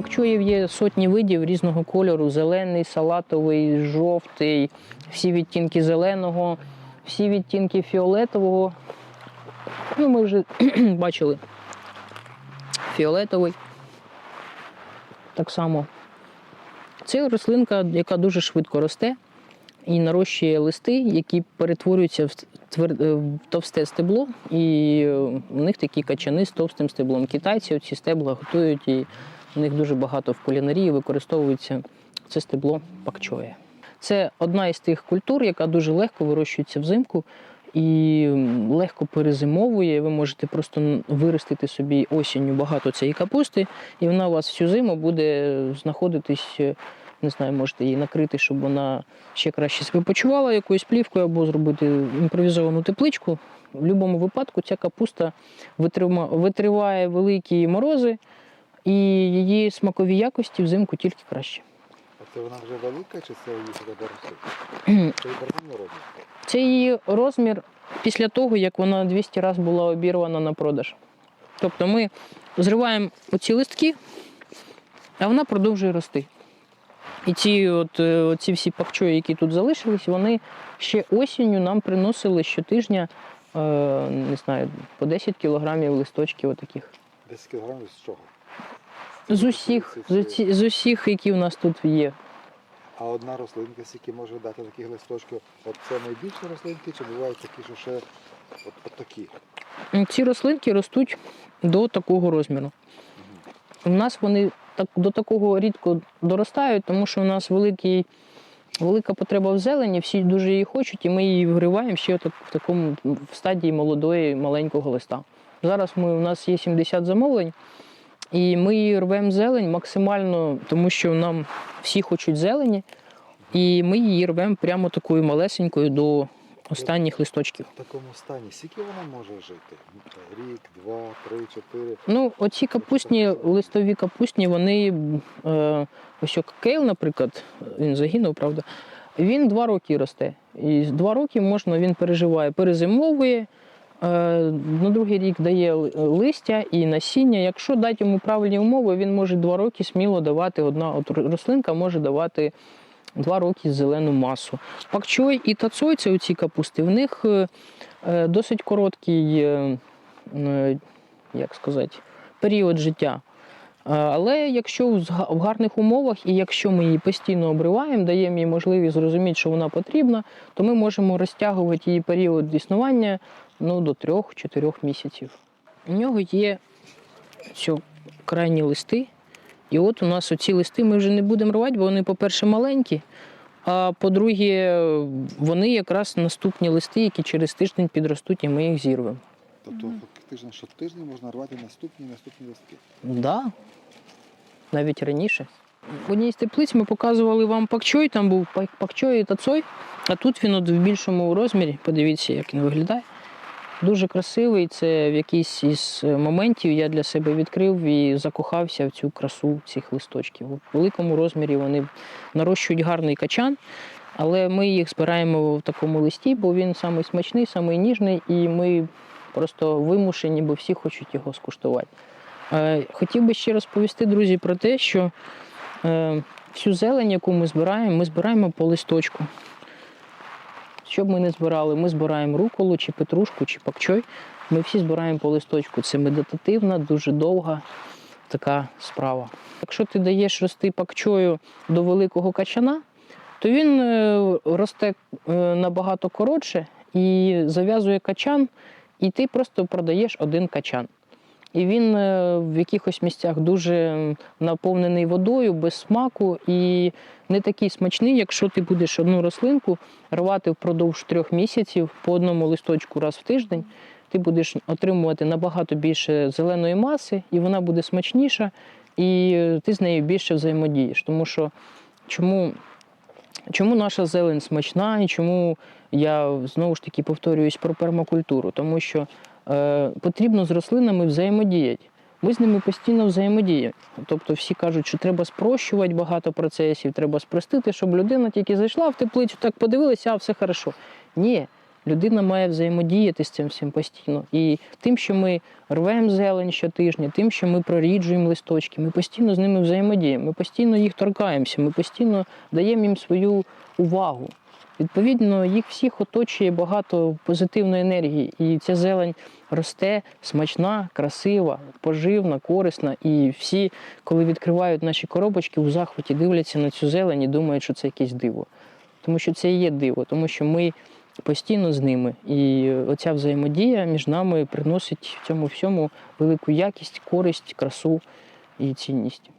Пакчоїв є сотні видів різного кольору: зелений, салатовий, жовтий, всі відтінки зеленого, всі відтінки фіолетового. Ну, ми вже бачили фіолетовий. Так само. Це рослинка, яка дуже швидко росте і нарощує листи, які перетворюються в е, в товсте стебло, і е, у них такі качани з товстим стеблом. Китайці ці стебла готують, і у них дуже багато в кулінарії використовується це стебло пакчоє. Це одна із тих культур, яка дуже легко вирощується взимку і легко перезимовує. Ви можете просто виростити собі осінню багато цієї капусти, і вона у вас всю зиму буде знаходитись. е, Не знаю, можете її накрити, щоб вона ще краще себе почувала якоюсь плівкою або зробити імпровізовану тепличку. В будь-якому випадку ця капуста витриває великі морози, і її смакові якості взимку тільки краще. А це вона вже велика чи це її туди? Це робить? Це її розмір після того, як вона 200 разів була обірвана на продаж. Тобто ми зриваємо оці листки, а вона продовжує рости. І ці, от, е, оці всі пакчої, які тут залишились, вони ще осінню нам приносили щотижня, е, не знаю, по 10 кілограмів листочків отаких. 10 кілограмів з чого? З усіх, з, оці- з усіх, які у нас тут є. А одна рослинка скільки може дати таких листочків? От це найбільші рослинки, чи бувають такі, що ще от, от такі? Ці рослинки ростуть до такого розміру. У нас вони так, до такого рідко доростають, тому що у нас великий, велика потреба в зелені, всі дуже її хочуть, і ми її вгриваємо ще так, в такому в стадії молодої маленького листа. Зараз ми, у нас є 70 замовлень, і ми її рвемо зелень максимально, тому що нам всі хочуть зелені, і ми її рвемо прямо такою малесенькою до останніх листочків. В такому стані скільки вона може жити? Рік, два, три, чотири. Ну, оці капустні, листові капустні, вони е, ось як кейл, наприклад, він загинув, правда. Він два роки росте. І два роки можна, він переживає, перезимовує. Е, на другий рік дає листя і насіння. Якщо дати йому правильні умови, він може два роки сміло давати одна от рослинка може давати два роки зелену масу. Пакчой і тацой, це оці капусти, в них е, е, досить короткий, е, е, як сказати, період життя. Е, Але якщо в гарних умовах, і якщо ми її постійно обриваємо, даємо їй можливість зрозуміти, що вона потрібна, то ми можемо розтягувати її період існування ну, до 3-4 місяців. У нього є що, крайні листи. І от у нас оці листи ми вже не будемо рвати, бо вони, по-перше, маленькі. А по-друге, вони якраз наступні листи, які через тиждень підростуть, і ми їх зірвемо. Тобто фактично щотижня можна рвати наступні наступні листки. Да. Навіть раніше. В одній з теплиць ми показували вам пакчой, там був пакчой і тацой, а тут він от в більшому розмірі. Подивіться, як він виглядає. Дуже красивий. Це в якийсь із е, моментів я для себе відкрив і закохався в цю красу цих листочків. У великому розмірі вони нарощують гарний качан, але ми їх збираємо в такому листі, бо він самий смачний, самий ніжний, і ми просто вимушені, бо всі хочуть його скуштувати. Е, Хотів би ще розповісти, друзі, про те, що е, всю зелень, яку ми збираємо, ми збираємо по листочку. Що б ми не збирали, ми збираємо руколу, чи петрушку, чи пакчой. Ми всі збираємо по листочку. Це медитативна, дуже довга така справа. Якщо ти даєш рости пакчою до великого качана, то він е, росте е, набагато коротше і зав'язує качан, і ти просто продаєш один качан. І він е, в якихось місцях дуже наповнений водою, без смаку і не такий смачний, якщо ти будеш одну рослинку рвати впродовж трьох місяців по одному листочку раз в тиждень. Ти будеш отримувати набагато більше зеленої маси, і вона буде смачніша, і е, ти з нею більше взаємодієш. Тому що чому, чому наша зелень смачна, і чому я знову ж таки повторююсь про пермакультуру? Тому що потрібно з рослинами взаємодіяти. Ми з ними постійно взаємодіємо. Тобто всі кажуть, що треба спрощувати багато процесів, треба спростити, щоб людина тільки зайшла в теплицю, так подивилася, а все хорошо. Ні, Людина має взаємодіяти з цим всім постійно. І тим, що ми рвемо зелень щотижня, тим, що ми проріджуємо листочки, ми постійно з ними взаємодіємо, ми постійно їх торкаємося, ми постійно даємо їм свою увагу. Відповідно, їх всіх оточує багато позитивної енергії, і ця зелень росте смачна, красива, поживна, корисна. І всі, коли відкривають наші коробочки, у захваті дивляться на цю зелень і думають, що це якесь диво. Тому що це і є диво, тому що ми постійно з ними. І оця взаємодія між нами приносить в цьому всьому велику якість, користь, красу і цінність.